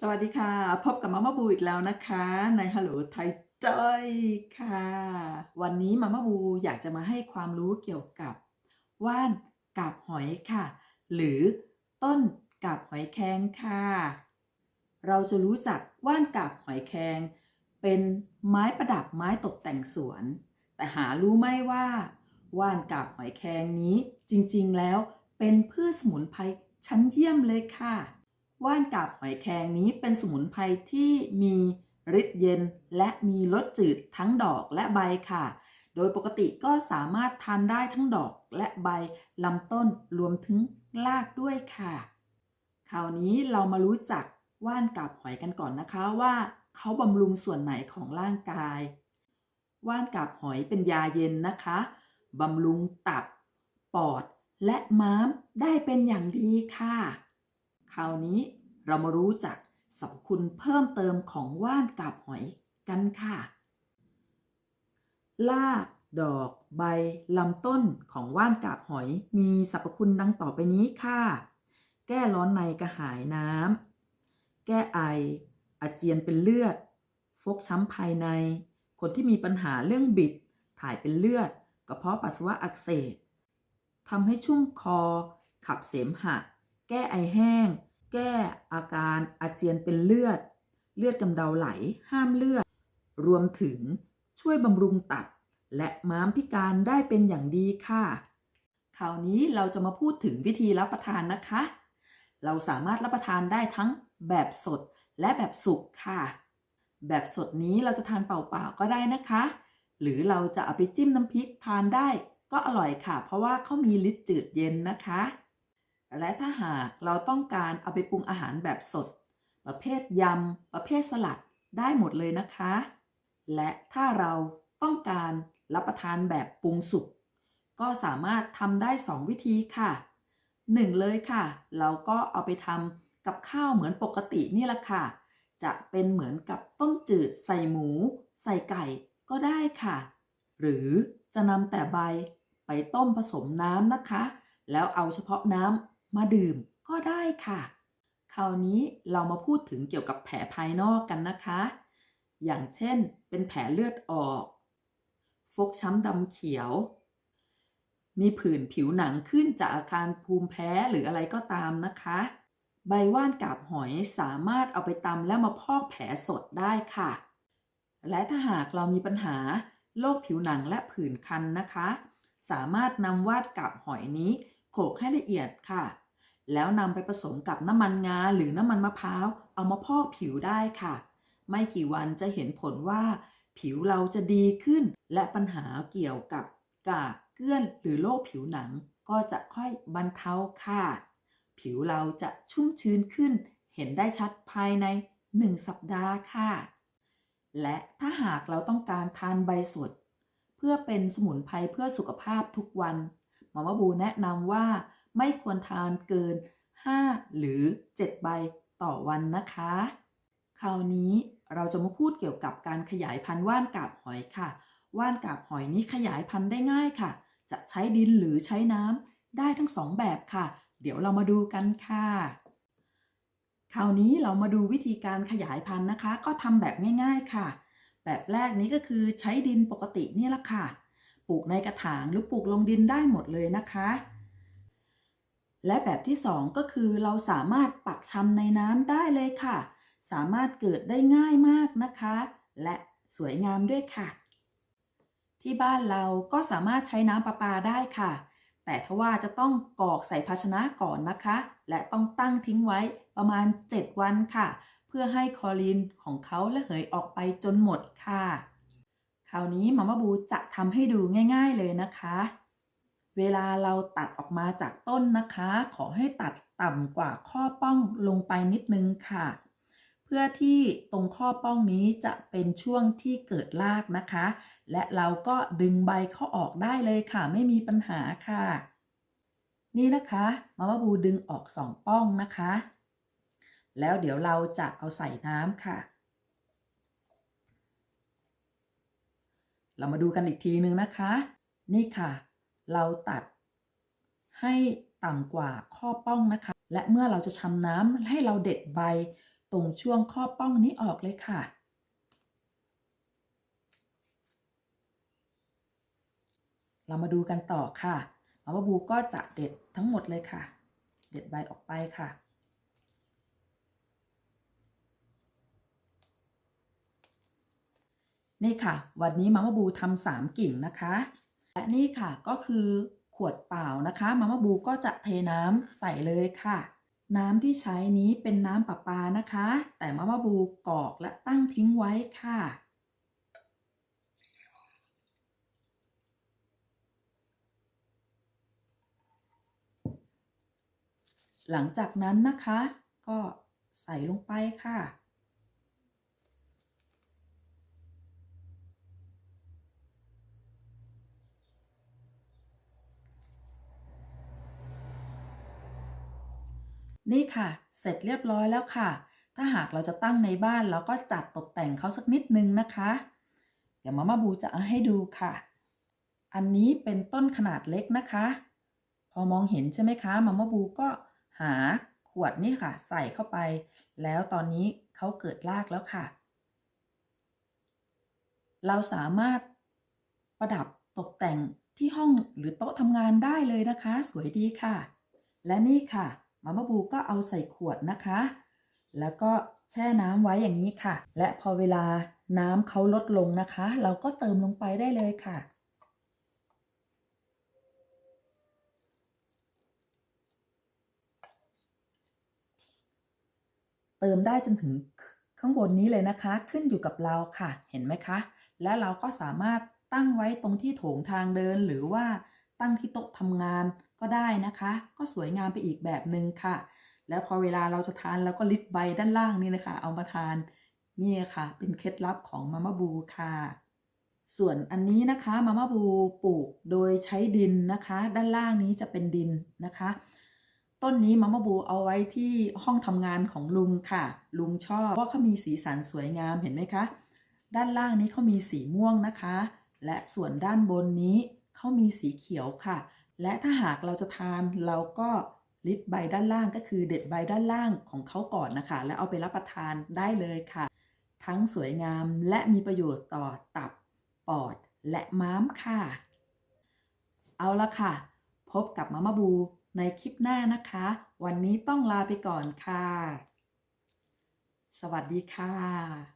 สวัสดีค่ะ พบกับมาม่าบูอีกแล้วนะคะ ในฮัลโหลไทยจอยค่ะ วันนี้มาม่าบูอยากจะมาให้ความรู้เกี่ยวกับว่านกาบหอยค่ะ หรือต้นกาบหอยแครงค่ะ เราจะรู้จักว่านกาบหอยแครงเป็นไม้ประดับไม้ตกแต่งสวน แต่หารู้ไหมว่าว่านกาบหอยแครงนี้จริงๆแล้วเป็นพืชสมุนไพรชั้นเยี่ยมเลยค่ะ ว่านกาบหอยแครงนี้เป็นสมุนไพรที่มีฤทธิ์เย็นและมีรสจืดทั้งดอกและใบค่ะ โดยปกติก็สามารถทานได้ทั้งดอกและใบลำต้นรวมถึงรากด้วยค่ะ คราวนี้เรามารู้จักว่านกาบหอยกันก่อนนะคะว่าเขาบำรุงส่วนไหนของร่างกาย ว่านกาบหอยเป็นยาเย็นนะคะบำรุงตับ ปอดและม้ามได้เป็นอย่างดีค่ะ คราวนี้เรามารู้จักสรรพคุณเพิ่มเติมของว่านกาบหอยกันค่ะรากดอก ใบ ลำต้นของว่านกาบหอย มีสรรพคุณดังต่อไปนี้ค่ะ แก้ร้อนในกระหายน้ำ แก้ไอ อาเจียนเป็นเลือด ฟกช้ำภายใน คนที่มีปัญหาเรื่องบิด ถ่ายเป็นเลือด กระเพาะปัสสาวะอักเสบทำให้ชุ่มคอ ขับเสมหะ แก้ไอแห้ง แก้อาการอาเจียนเป็นเลือด เลือดกำเดาไหล ห้ามเลือด รวมถึงช่วยบำรุงตับ และม้ามพิการได้เป็นอย่างดีค่ะ คราวนี้เราจะมาพูดถึงวิธีรับประทานนะคะ เราสามารถรับประทานได้ทั้งแบบสดและแบบสุกค่ะ แบบสดนี้เราจะทานเปล่าๆก็ได้นะคะ หรือเราจะเอาไปจิ้มน้ำพริกทานได้ก็อร่อยค่ะ เพราะว่าเขามีฤทธิ์จืดเย็นนะคะ และถ้าหากเราต้องการเอาไปปรุงอาหารแบบสด ประเภทยำ ประเภทสลัดได้หมดเลยนะคะ และถ้าเราต้องการรับประทานแบบปรุงสุกก็สามารถทำได้ 2 วิธีค่ะ 1 เลยค่ะ เราก็เอาไปทำกับข้าวเหมือนปกตินี่แหละค่ะ จะเป็นเหมือนกับต้มจืดใส่หมู ใส่ไก่ก็ได้ค่ะ หรือจะนำแต่ใบไปต้มผสมน้ำนะคะ แล้วเอาเฉพาะน้ำ มาดื่มก็ได้ค่ะ คราวนี้เรามาพูดถึงเกี่ยวกับแผลภายนอกกันนะคะ อย่างเช่น เป็นแผลเลือดออก ฟกช้ำดำเขียว มีผื่นผิวหนังขึ้นจากอาการภูมิแพ้หรืออะไรก็ตามนะคะ ใบว่านกาบหอยสามารถเอาไปตำแล้วมาพอกแผลสดได้ค่ะ และถ้าหากเรามีปัญหาโรคผิวหนังและผื่นคันนะคะ สามารถนำวาดกาบหอยนี้ โขลกให้ละเอียดค่ะ แล้วนำไปผสมกับน้ำมันงาหรือน้ำมันมะพร้าว เอามาพอกผิวได้ค่ะ ไม่กี่วันจะเห็นผลว่า ผิวเราจะดีขึ้น และปัญหาเกี่ยวกับกากเกลื่อนหรือโรคผิวหนัง ก็จะค่อยบรรเทาค่ะ ผิวเราจะชุ่มชื้นขึ้น เห็นได้ชัดภายใน 1 สัปดาห์ค่ะ และถ้าหากเราต้องการทานใบสด เพื่อเป็นสมุนไพรเพื่อสุขภาพทุกวัน มอมบูแนะนำว่าไม่ควรทานเกิน 5 หรือ 7 ใบต่อวันนะคะ คราวนี้เราจะมาพูดเกี่ยวกับการขยายพันธุ์ว่านกาบหอยค่ะ ว่านกาบหอยนี้ขยายพันธุ์ได้ง่ายค่ะ จะใช้ดินหรือใช้น้ำได้ทั้งสองแบบค่ะ เดี๋ยวเรามาดูกันค่ะ คราวนี้เรามาดูวิธีการขยายพันธุ์นะคะ ก็ทำแบบง่าย ๆค่ะ แบบแรกนี้ก็คือใช้ดินปกตินี่แหละค่ะ ปลูกในกระถางหรือปลูกลงดินได้หมดเลยนะคะ และแบบที่สองก็คือเราสามารถปักชำในน้ำได้เลยค่ะ สามารถเกิดได้ง่ายมากนะคะ และสวยงามด้วยค่ะ ที่บ้านเราก็สามารถใช้น้ำประปาได้ค่ะ แต่ทว่าจะต้องกรอกใส่ภาชนะก่อนนะคะ และต้องตั้งทิ้งไว้ประมาณ 7 วันค่ะ เพื่อให้คลอรีนของเขาระเหยออกไปจนหมดค่ะ ราวนี้มาม่าบูจะทำให้ดูง่าย ๆเลยนะคะ เวลาเราตัดออกมาจากต้นนะคะ ขอให้ตัดต่ำกว่าข้อป้องลงไปนิดนึงค่ะ เพื่อที่ตรงข้อป้องนี้จะเป็นช่วงที่เกิดรากนะคะ และเราก็ดึงใบเขาออกได้เลยค่ะ ไม่มีปัญหาค่ะ นี่นะคะมาม่าบูดึงออกสองป้องนะคะ แล้วเดี๋ยวเราจะเอาใส่น้ำค่ะ เรามาดูกันอีกทีนึงนะคะ นี่ค่ะ เราตัดให้ต่ำกว่าข้อป้องนะคะ และเมื่อเราจะชำน้ำให้เราเด็ดใบตรงช่วงข้อป้องนี้ออกเลยค่ะ เรามาดูกันต่อค่ะมาว่าบูก็จะเด็ดทั้งหมดเลยค่ะ เด็ดใบออกไปค่ะ นี่ค่ะ วันนี้มาม่าบูทำสามกิ่งนะคะ และนี่ค่ะก็คือขวดเปล่านะคะมาม่าบูก็จะเทน้ำใส่เลยค่ะ น้ำที่ใช้นี้เป็นน้ำประปานะคะ แต่มาม่าบูกรอกและตั้งทิ้งไว้ค่ะหลังจากนั้นนะคะ ก็ใส่ลงไปค่ะ นี่ค่ะ เสร็จเรียบร้อยแล้วค่ะ ถ้าหากเราจะตั้งในบ้านเราก็จัดตกแต่งเขาสักนิดนึงนะคะ เดี๋ยวมาม่าบูจะเอาให้ดูค่ะ อันนี้เป็นต้นขนาดเล็กนะคะ พอมองเห็นใช่ไหมคะมาม่าบูก็หาขวดนี่ค่ะ ใส่เข้าไป แล้วตอนนี้เขาเกิดรากแล้วค่ะ เราสามารถประดับตกแต่งที่ห้องหรือโต๊ะทำงานได้เลยนะคะ สวยดีค่ะ และนี่ค่ะ มาม่าบูก็เอาใส่ขวดนะคะ แล้วก็แช่น้ำไว้อย่างนี้ค่ะ และพอเวลาน้ำเขาลดลงนะคะ เราก็เติมลงไปได้เลยค่ะเติมได้จนถึงข้างบนนี้เลยนะคะ ขึ้นอยู่กับเราค่ะ เห็นไหมคะ และเราก็สามารถตั้งไว้ตรงที่โถงทางเดิน หรือว่าตั้งที่โต๊ะทำงาน ก็ได้นะคะ ก็สวยงามไปอีกแบบหนึ่งค่ะ แล้วพอเวลาเราจะทานเราก็ลิดใบด้านล่างนี่นะคะเอามาทานนี่ค่ะ เป็นเคล็ดลับของมาม่าบูค่ะ ส่วนอันนี้นะคะมาม่าบูปลูกโดยใช้ดินนะคะ ด้านล่างนี้จะเป็นดินนะคะ ต้นนี้มาม่าบูเอาไว้ที่ห้องทำงานของลุงค่ะ ลุงชอบเพราะเขามีสีสันสวยงามเห็นไหมคะ ด้านล่างนี้เขามีสีม่วงนะคะ และส่วนด้านบนนี้เขามีสีเขียวค่ะ และถ้าหากเราจะทานเราก็ลิดใบด้านล่างก็คือเด็ดใบด้านล่างของเขาก่อนนะคะ แล้วเอาไปรับประทานได้เลยค่ะ ทั้งสวยงามและมีประโยชน์ต่อตับ ปอด และม้ามค่ะ เอาละค่ะ พบกับมาม่าบูในคลิปหน้านะคะ วันนี้ต้องลาไปก่อนค่ะ สวัสดีค่ะ